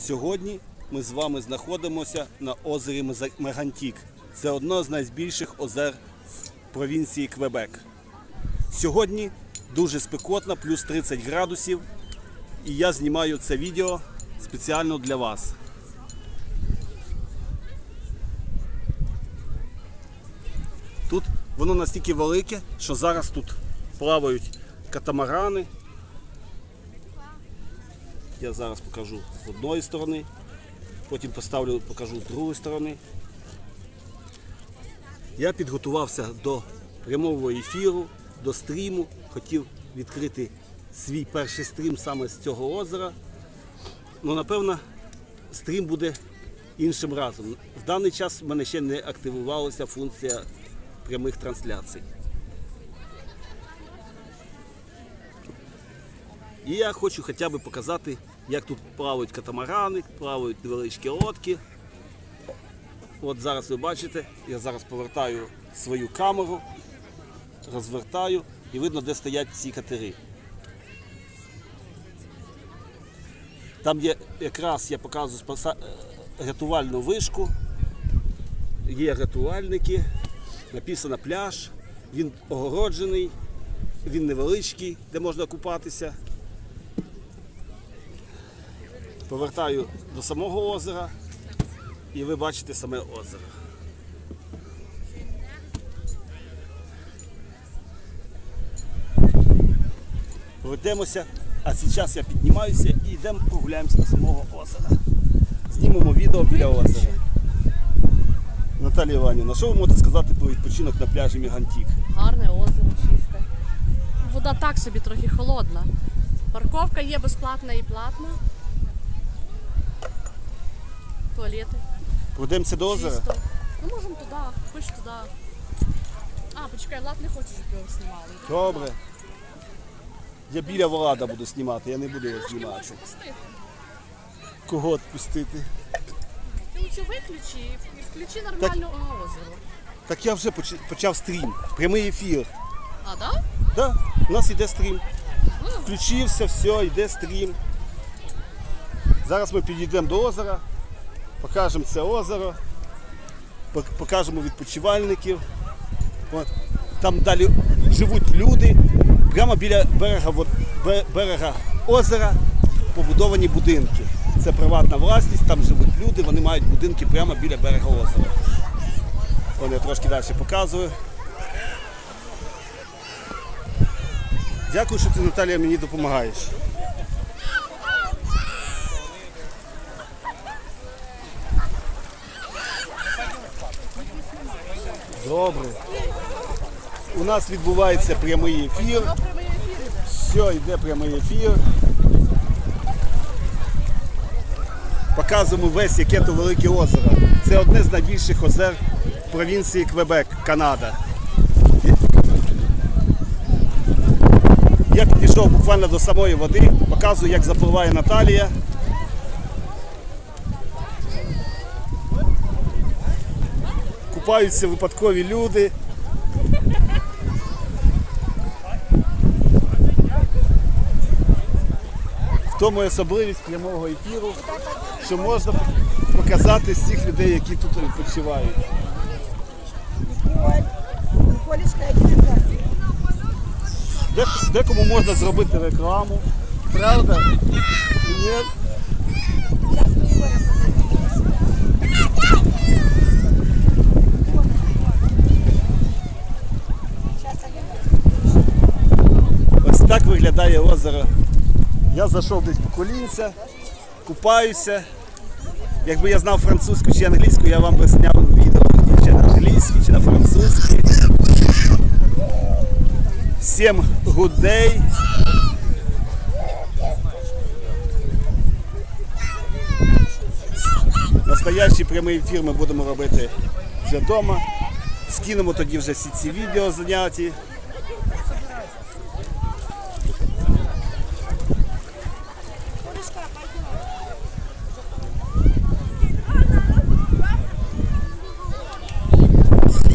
Сьогодні ми з вами знаходимося на озері Мегантік. Це одно з найбільших озер в провінції Квебек. Сьогодні дуже спекотно, плюс 30 градусів, і я знімаю це відео спеціально для вас. Тут воно настільки велике, що зараз тут плавають катамарани. Я зараз покажу з одної сторони, потім поставлю, покажу з другої сторони. Я підготувався до прямого ефіру, до стріму. Хотів відкрити свій перший стрім саме з цього озера. Ну, напевно, стрім буде іншим разом. В даний час в мене ще не активувалася функція прямих трансляцій. І я хочу хоча б показати, як тут плавають катамарани, плавають невеличкі лодки. От зараз ви бачите, я зараз повертаю свою камеру, розвертаю і видно, де стоять ці катери. Там є якраз я показую рятувальну вишку, є рятувальники, написано пляж, він огороджений, він невеличкий, де можна купатися. Повертаю до самого озера і ви бачите саме озеро. Пройдемося, а зараз я піднімаюся і йдемо прогуляємося до самого озера. Знімемо відео біля озера. Наталія Іванівна, що ви можете сказати про відпочинок на пляжі Мігантік? Гарне озеро чисте. Вода так собі трохи холодна. Парковка є безплатна і платна. Туалети. Пройдемося до озера. Чисто. Ну можемо туди, хоч туди. А, почекай, Влад не хоче, щоб його знімали. Добре. Я біля Влада буду знімати, я не буду його Трошки знімати. можеш пустити. Кого відпустити? Ти лучше виключи і включи нормально озеро. Так я вже поч- почав стрім. Прямий ефір. А, да? Да, у нас йде стрім. Включився, все, йде стрім. Зараз ми підійдемо до озера, покажемо це озеро, покажемо відпочивальників. От. Там далі живуть люди. Прямо біля берега, берега озера побудовані будинки. Це приватна власність, там живуть люди, вони мають будинки прямо біля берега озера. Вон я трошки далі показую. Дякую, що ти, Наталія, мені допомагаєш. Добре. У нас відбувається прямий ефір. Все, йде прямий ефір. Показуємо весь, яке то велике озеро. Це одне з найбільших озер в провінції Квебек, Канада. Я підійшов буквально до самої води, показую, як запливає Наталія. Купаються випадкові люди. В тому і особливість прямого ефіру, що можна показати всіх людей, які тут відпочивають. Декому можна зробити рекламу, правда? Ні? Виглядає озеро. Я зайшов десь по колінця, купаюся. Якби я знав французьку чи англійську, я вам би зняв відео чи на англійській, чи на французькій. Всім good day. Настоящий прямий ефір ми будемо робити вже вдома. Скинемо тоді вже всі ці відео заняті.